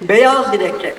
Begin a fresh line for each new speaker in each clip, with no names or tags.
Beyaz dilekçe.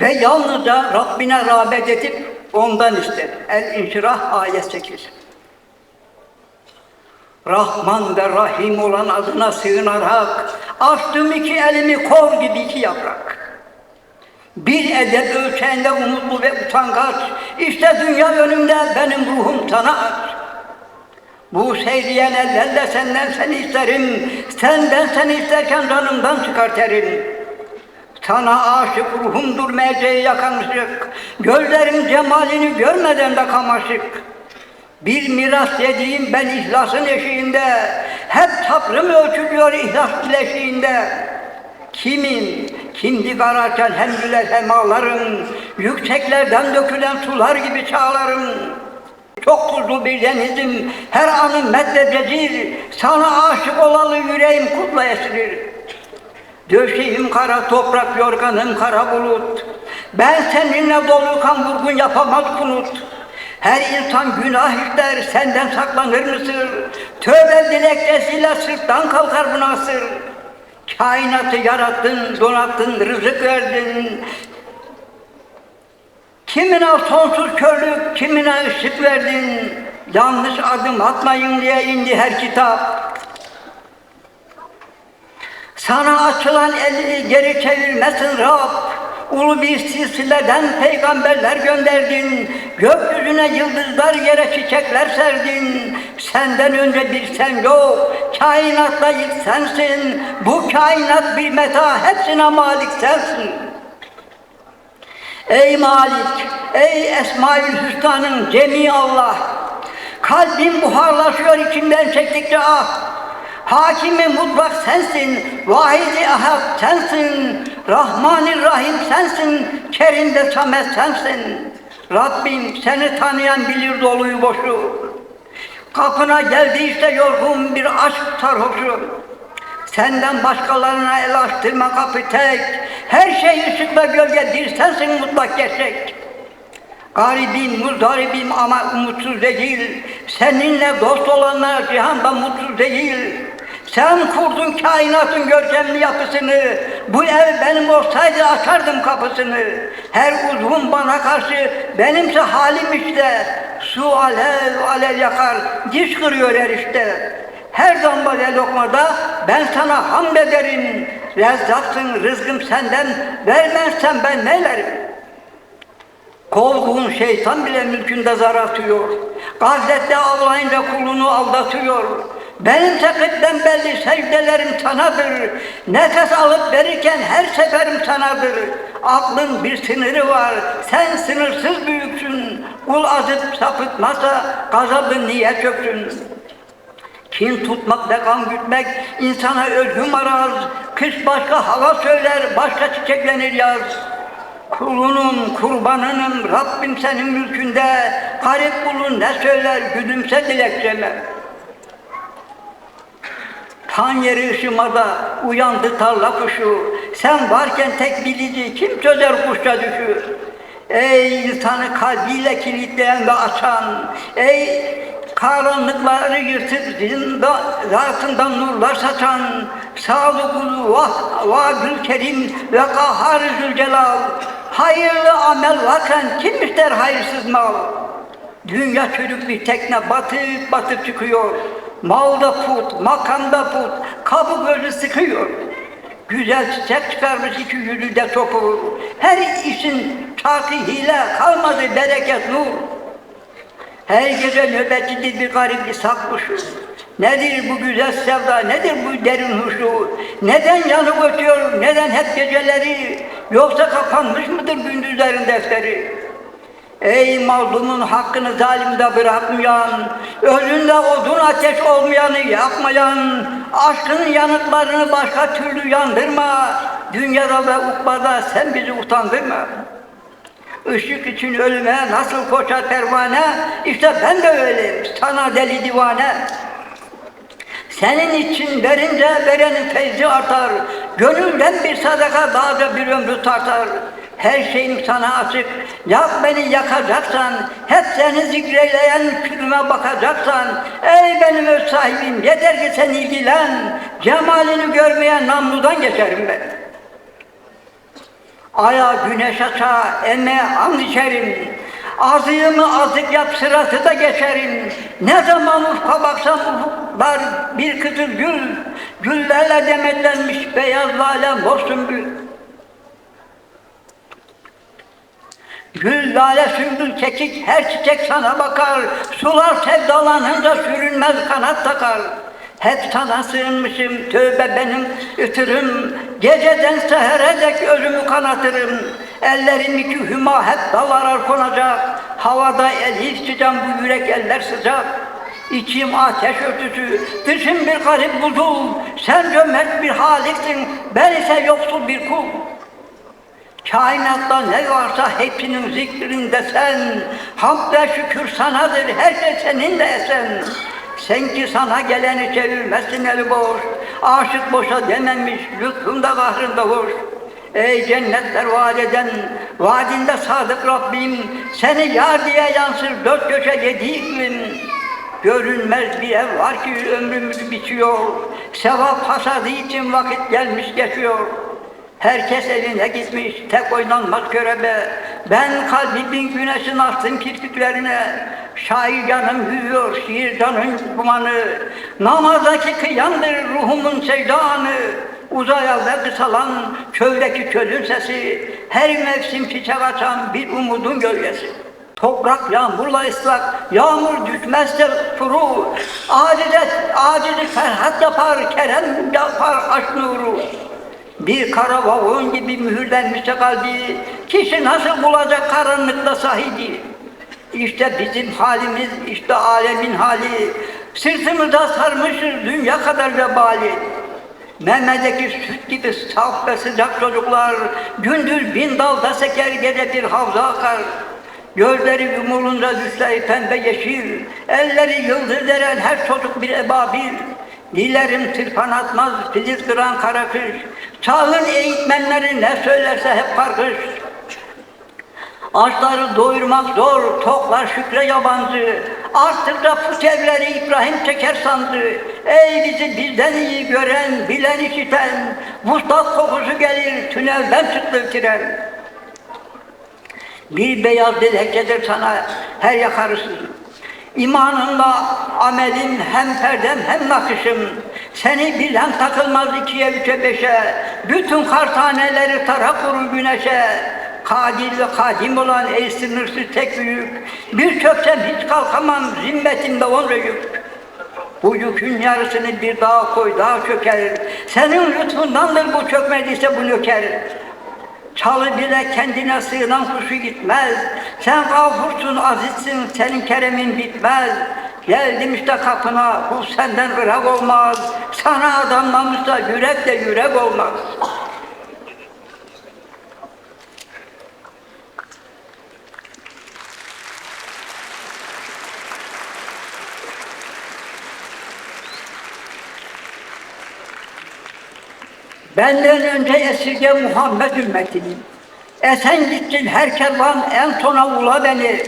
Ve yalnızca Rabbine rağbet edip ondan ister. El-İnşirah ayet 8. Rahman ve Rahim olan adına sığınarak açtım iki elimi kor gibi iki yaprak. Bir edep ölçeğinde umutlu ve utangaç, işte dünya önümde benim ruhum sana aç. Bu seyriyen ellerle senden seni isterim, senden seni isterken canımdan çıkartırım. Sana aşık ruhumdur merceği yakan ışık, gözlerin cemalini görmeden de kamaşık. Bir miras dediğim ben ihlasın eşiğinde, hep sabrım ölçülüyor ihlas bileşiğinde. Kimin, kimdik ararken hem güler hem ağlarım, yükseklerden dökülen sular gibi çağlarım. Çok tuzlu bir denizim, her anım meddececir, sana aşık olalı yüreğim kutla esilir. Döşeğim kara toprak, yorganım kara bulut. Ben seninle doluyken vurgun yapamaz kunut. Her insan günah işler, senden saklanır mısır? Tövbe dilekçesiyle sırttan kalkar bu nasır. Kainatı yarattın, donattın, rızık verdin. Kimine sonsuz körlük, kimine ışık verdin. Yanlış adım atmayın diye indi her kitap. Sana açılan eli geri çevirmesin Rab. Ulu bir silsileden peygamberler gönderdin. Gökyüzüne yıldızlar yere çiçekler serdin. Senden önce bir sen yok. Kainatla ilk sensin. Bu kainat bir meta hepsine malik sensin. Ey Malik, ey Esma-ül Hüsna'nın cemi Allah. Kalbim buharlaşıyor içimden çektikçe ah. Hakimi mutlak sensin, vahidi ahad sensin, Rahmanir Rahim sensin, Kerim'de samet sensin. Rabbim seni tanıyan bilir doluyu boşu. Kapına geldi yorgun bir aşk sarhoşu. Senden başkalarına el açtırma kapı tek. Her şey ışık ve gölgedir, sensin mutlak gerçek. Garibim, muzdaribim ama umutsuz değil. Seninle dost olanlar cihanda mutsuz değil. Sen kurdun kainatın görkemli yapısını. Bu ev benim olsaydı açardım kapısını. Her uzvum bana karşı benimse halim işte. Su alev alev yakar, diş kırıyor her işte. Her damla ve lokmada ben sana hamd ederim. Rezzaksın, rızkım senden, vermezsen ben neylerim? Kovgun şeytan bile mülkünde zar atıyor. Gazette avlayınca kulunu aldatıyor. Benim sekretten belli secdelerim sanadır. Nefes alıp verirken her seferim sanadır. Aklın bir sınırı var. Sen sınırsız büyüksün. Kul azıp sapıtmasa gazabın niye çöksün? Kin tutmak ve gütmek insana özgü maraz. Kış başka hava söyler, başka çiçeklenir yaz. Kulunum, kurbanınım, Rabbim senin mülkünde. Garip kulun ne söyler, gülümse dilekçeme. Tan yeri ışımada uyandı tarla kuşu. Sen varken tek bilici kim çözer kuşça düşür? Ey insanı kalbiyle kilitleyen ve açan, ey karanlıkları yırtıp zindan, zatından nurlar saçan, vah, vahgül kerim ve kahhar zülcelal, hayırlı amel varken kim ister hayırsız mal? Dünya çürük bir tekne batıp batıp çıkıyor. Malda put, makamda put, kabı gözü sıkıyor. Güzel çiçek çıkarmış iki yüzü de topur. Her işin çarkı hile kalmadı bereket nur. Her gece nöbetçidir bir garip bir sakmışı. Nedir bu güzel sevda, nedir bu derin huşu? Neden yanıp ötüyor, neden hep geceleri? Yoksa kapanmış mıdır gündüzlerin defteri? Ey mazlumun hakkını zalimde bırakmayan, özünde odun ateş olmayanı yakmayan, aşkının yanıtlarını başka türlü yandırma, dünyada ve ukbada sen bizi utandırma. Işık için ölüme nasıl koşar pervane, işte ben de öyleyim, sana deli divane. Senin için verince verenin feyzi artar, gönülden bir sadaka dağda bir ömrü tartar. Her şeyim sana açık. Yak beni yakacaksan, hep seni zikreyleyen külüme bakacaksan, ey benim öz sahibim, yeter ki sen ilgilen, cemalini görmeye namludan geçerim ben. Aya güneş aça, eme an içerim. Azığımı azık yap sırası da geçerim. Ne zaman ufka baksam ufuklar bir kızıl gül. Güllerle demetlenmiş beyaz lale mor sümbül. Gül, lale, sümbül, kekik, her çiçek sana bakar. Sular sevdalanınca sürünmez kanat takar. Hep sana sığınmışım, tövbe benim ütürüm. Geceden sehere dek özümü kanatırım. Ellerim iki hüma hep dalara konacak. Havada el sıcam bu yürek eller sıcak. İçim ateş örtüsü, dışım bir garip buzul. Sen cömert bir haliksin, ben ise yoksul bir kul. Kainatta ne varsa hepsinin zikrinde sen, hamd ve şükür sanadır, her şey senin de esen. Sen ki sana geleni çevirmezsin eli boş, aşık boşa dememiş, lütfunda kahrında hoş. Ey cennetler vaat eden, vaadinde sadık Rabbim, seni yar diye yansır dört köşe yedi iklim. Görünmez bir ev var ki ömrümüz bitiyor, sevap hasadı için vakit gelmiş geçiyor. Herkes evine gitmiş, tek oynanmaz körebe. Ben kalbimin güneşini astım kirpiklerine. Şair canım hüyüyor, şiir canın kumanı. Namazdaki kıyamdır ruhumun sevdanı. Uzaya ve kısalan çöldeki çölün sesi. Her mevsim çiçek açan bir umudun gölgesi. Toprak yağmurla ıslak, yağmur düşmezse kuru. Acize, acizi ferhat yapar, kerem yapar aşk nuru. Bir kara vagon gibi mühürlenmiş kalbi, kişi nasıl bulacak karanlıkta sahibi? İşte bizim halimiz, işte alemin hali. Sırtımıza sarmışız dünya kadar vebali. Memedeki süt gibi saf ve sıcak çocuklar, gündüz bin dalda seker, gece bir havza akar. Gözleri yumulunca düşleri pembe yeşil, elleri yıldız deren her çocuk bir ebabil. Dillerim tırpan atmaz, filiz kıran kara kış. Çağın eğitmenleri ne söylerse hep karkış. Açları doyurmak zor, toklar şükre yabancı. Arttıkça put evleri İbrahim çeker sandı. Ey bizi bizden iyi gören, bilen işiten. Vuslat kokusu gelir, tünelden çıktı tren. Bir beyaz dilekçedir sana her yakarısın. İmanınla amelin hem perdem hem nakışım. Seni bilen takılmaz ikiye üçe beşe. Bütün kartaneleri tara kuru güneşe. Kadir ve kadim olan ey sınırsız tek büyük. Bir çöksem hiç kalkamam zimmetimde onca yük. Bu yükün yarısını bir dağa koy, daha çöker. Senin lütfundandır bu çökmediyse bu nöker. Çalı bile kendine sığınan kuşu gitmez. Sen gafursun, azizsin, senin keremin bitmez. Geldim işte kapına, kul senden ırak olmaz. Sana adamlamışsa yürek de yürek olmaz. Benden önce esirge Muhammed ümmetini. Esen gittin her kervan en sona ula beni.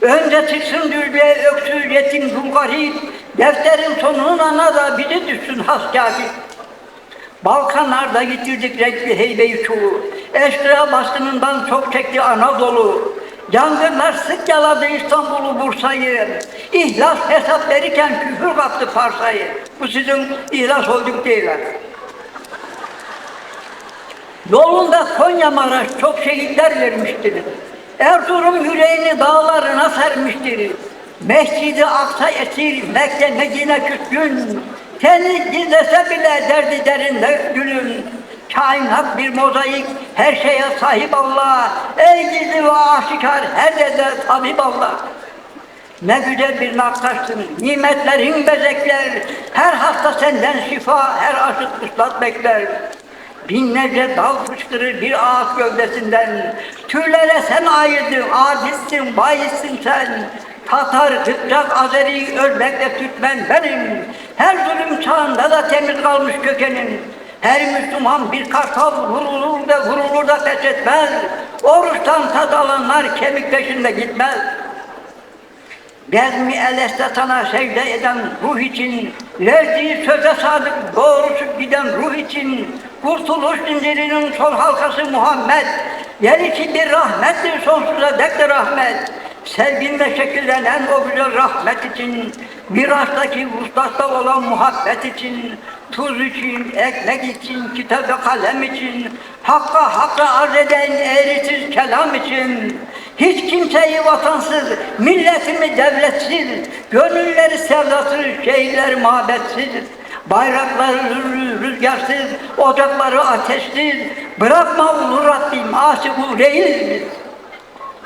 Önce çıksın dürbeye öksüz yetim dul garip. Defterin sonuna da bizi düşsün has kafir. Balkanlarda yitirdik renkli heybeyi çoğu. Eşkıya baskınından çok çekti Anadolu. Yangınlar sık yaladı İstanbul'u, Bursa'yı. İhlas hesap verirken küfür kaptı parsayı. Bu sizin ihlas olduk değil. Yolunda Konya Maraş çok şehitler vermiştir. Erzurum yüreğini dağlarına sermiştir. Mescidi Aksa esir, Mekke Medine küskün. Seni gizlese bile derdi derinde gülüm. Kainat bir mozaik, her şeye sahip Allah. Ey gizli ve aşikar, her yerde tabip Allah. Ne güzel bir nakkaşsın, nimetlerin bezekler. Her hasta senden şifa, her aşık ıslat bekler. Binlerce dal fışkırır bir ağaç gövdesinden. Türlere sen ayırdın, adilsin, bayissin sen. Tatar, Kıpçak, Azeri, Özbek ve Türkmen benim. Her zulüm çağında da temiz kalmış kökenin. Her Müslüman bir kartal vurulur ve vurulur da pes etmez. Oruçtan tad alanlar kemik peşinde gitmez. Bezmi eleste sana secde eden ruh için, verdiği söze sadık doğrusu giden ruh için, kurtuluş zincirinin son halkası Muhammed, gelişi bir rahmettir sonsuza dek de rahmet. Sevginle şekillenen o güzel rahmet için, mirastaki vuslasta olan muhabbet için, tuz için, ekmek için, kitap ve kalem için, hakka hakka arz eden eğrisiz kelam için, hiç kimseyi vatansız, milletimi devletsiz, gönülleri sevdasız, şehirleri mabetsiz, bayrakları rü- rüzgarsız, ocakları ateşsiz, bırakma ulu Rabbim, aşık biz.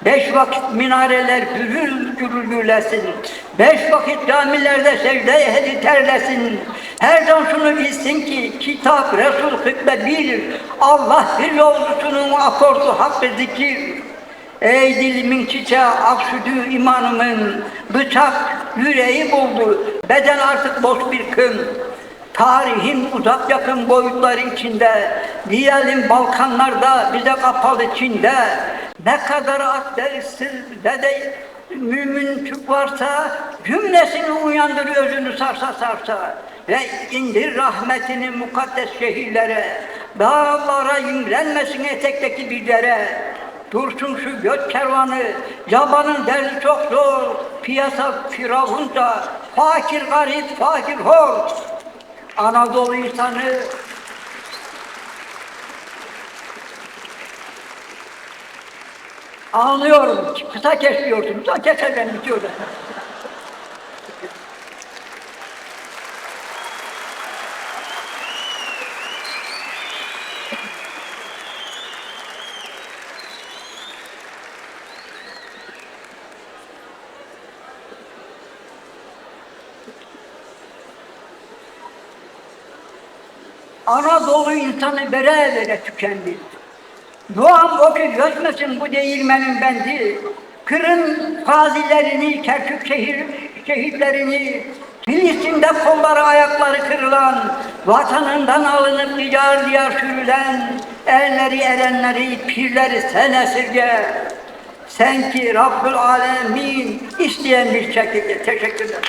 Beş vakit minareler gürül gürül. Beş vakit camilerde secde ehli terlesin. Her can şunu bilsin ki kitap, Resul, hutbe bir. Allah bir yolcusunun akordu hakkı zikir. Ey dilimin çiçeği aksüdü imanımın. Bıçak yüreği buldu. Beden artık boş bir kın. Tarihin uzak yakın boyutları içinde, diyelim Balkanlarda bize kapalı Çin'de, ne kadar ateistsiz ve de mümin Türk varsa cümlesini uyandır özünü sarsa sarsa ve indir rahmetini mukaddes şehirlere, dağlara imrenmesin etekteki bizlere. Dursun şu göç kervanı, yabanın derdi çok zor, piyasa firavunca, fakir garip, fakir hor. Anadolu insanı Anlıyorum. Kısa kes diyorsun. Kısa keserden bitiyor da. Anadolu insanı bere bere tükendi. Doğan o ki göçmesin bu değirmenin bendi. Kırın fazilerini, Kerkük şehir, şehitlerini, Filistin'de kolları ayakları kırılan, vatanından alınıp diyar diyar sürülen, elleri erenleri, pirleri sen esirge. Sen ki Rabbül Alemin isteyen bir şekilde teşekkür ederim.